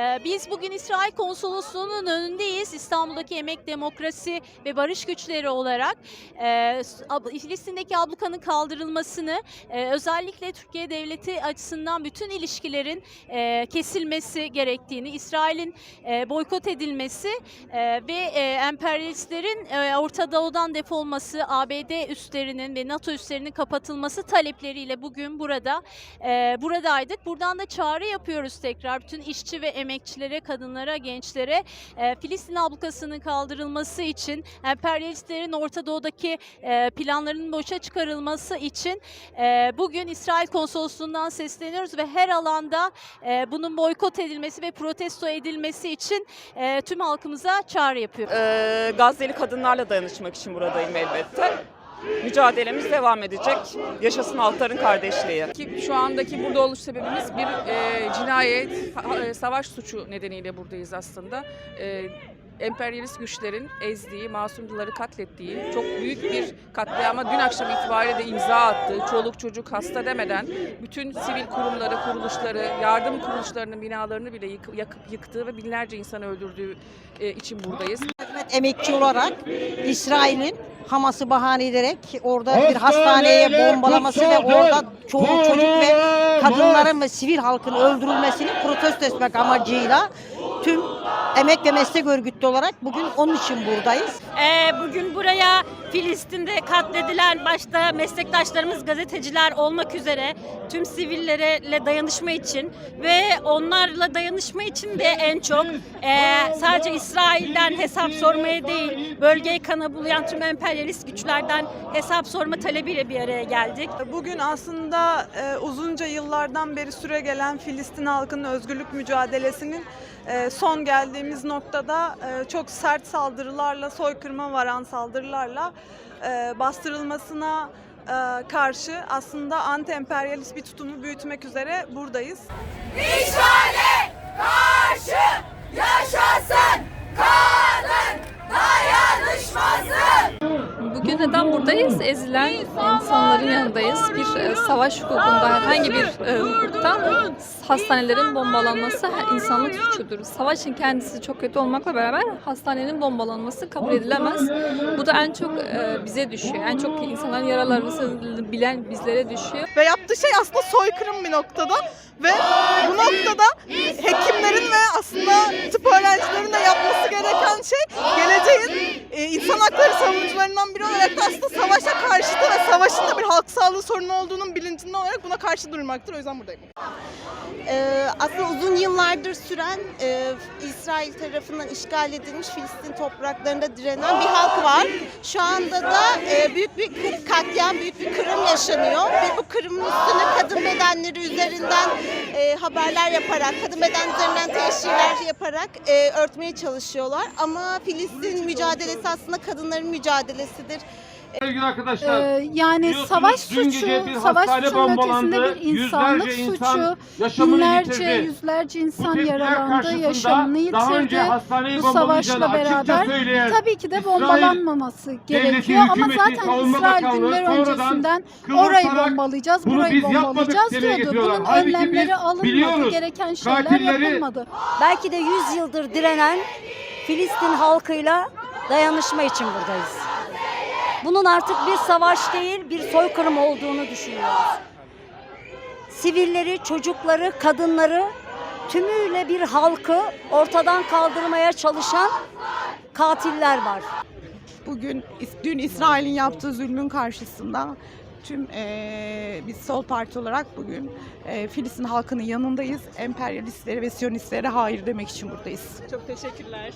Ee, Biz bugün İsrail Konsolosluğu'nun önündeyiz. İstanbul'daki Emek, Demokrasi ve Barış Güçleri olarak e, Filistin'deki ablukanın kaldırılmasını e, özellikle Türkiye Devleti açısından bütün ilişkilerin e, kesilmesi gerektiğini, İsrail'in boykot edilmesi ve emperyalistlerin Orta Doğu'dan defolması, ABD üslerinin ve NATO üslerinin kapatılması talepleriyle bugün burada buradaydık. Buradan da çağrı yapıyoruz tekrar bütün işçi ve emekçilere, kadınlara, gençlere e, Filistin ablukasının kaldırılması için, emperyalistlerin Orta Doğu'daki e, planlarının boşa çıkarılması için e, bugün İsrail Konsolosluğu'ndan sesleniyoruz ve her alanda e, bunun boykot edilmesi ve protesto edilmesi için e, tüm halkımıza çağrı yapıyoruz. Ee, Gazze'li kadınlarla dayanışmak için buradayım elbette. Mücadelemiz devam edecek. Yaşasın halkların kardeşliği. Ki şu andaki burada oluş sebebimiz bir e, cinayet, e, savaş suçu nedeniyle buradayız aslında. E, emperyalist güçlerin ezdiği, masumcuları katlettiği, çok büyük bir katliama dün akşam itibariyle de imza attığı, çoluk çocuk hasta demeden bütün sivil kurumları, kuruluşları, yardım kuruluşlarının binalarını bile yık- yakıp yıktığı ve binlerce insanı öldürdüğü e, için buradayız. emekçi olarak İsrail'in Hamas'ı bahane ederek orada bir hastaneye bombalaması ve orada çoluk çocuk ve kadınların ve sivil halkın öldürülmesini protesto etmek amacıyla tüm emek ve meslek örgütü olarak bugün onun için buradayız. Ee, bugün buraya Filistin'de katledilen başta meslektaşlarımız gazeteciler olmak üzere tüm sivillerle dayanışma için ve onlarla dayanışma için de en çok e, sadece İsrail'den hesap sormaya değil bölgeyi kana bulayan tüm emperyalist güçlerden hesap sorma talebiyle bir araya geldik. Bugün aslında e, uzunca yıllardan beri süre gelen Filistin halkının özgürlük mücadelesinin e, son geldiğimiz noktada e, çok sert saldırılarla, soykırıma varan saldırılarla e, bastırılmasına e, karşı aslında anti-emperyalist bir tutumu büyütmek üzere buradayız. İşgale karşı yaşasın kadın dayanışması. Bugün neden buradayız? Ezilen insanların yanındayız. Bir e, savaş hukukunda herhangi bir e, hukukta hastanelerin bombalanması insanlık suçudur. Savaşın kendisi çok kötü olmakla beraber hastanenin bombalanması kabul edilemez. Bu da en çok e, bize düşüyor. En çok insanların yaralarını bilen bizlere düşüyor. ve yaptığı şey aslında soykırım bir noktada ve bu noktada hekimlerin ve aslında tıp öğrencilerinin de yapması gereken şey geleceğin insan hakları savunucularından biri olarak da aslında savaşa karşıtı ve savaşın da bir halk sağlığı sorunu olduğunun bilincinde olarak buna karşı durmaktır. O yüzden buradayım. Ee, aslında uzun yıllardır süren e, İsrail tarafından işgal edilmiş Filistin topraklarında direnen bir halk var. Şu anda da e, büyük bir katliam, büyük bir kırım yaşanıyor ve bu kırımın üstüne kadın bedenleri üzerinden haberler yaparak, kadın beden üzerinden teşhirler yaparak e, örtmeye çalışıyorlar. Ama Filistin mücadelesi aslında kadınların mücadelesidir. Sevgili arkadaşlar, Ee, yani savaş suçu, gece bir savaş hastane suçunun bombalandı. ötesinde bir insanlık Yüzlerce insan suçu, yaşamını binlerce, yitirdi. yüzlerce insan yaralandı, yaşamını yitirdi. hastaneyi Bu savaşla beraber tabii ki de bombalanmaması gerekiyor ama zaten İsrail günler öncesinden orayı bombalayacağız, burayı bombalayacağız diyordu. Bunun Halbuki önlemleri alınmadı, biliyoruz. gereken şeyler yapılmadı. Belki de 100 yıldır direnen Filistin halkıyla dayanışma için buradayız. Bunun artık bir savaş değil, bir soykırım olduğunu düşünüyoruz. Sivilleri, çocukları, kadınları, tümüyle bir halkı ortadan kaldırmaya çalışan katiller var. Bugün dün İsrail'in yaptığı zulmün karşısında tüm eee, biz Sol Parti olarak bugün eee, Filistin halkının yanındayız. Emperyalistlere ve Siyonistlere hayır demek için buradayız. Çok teşekkürler.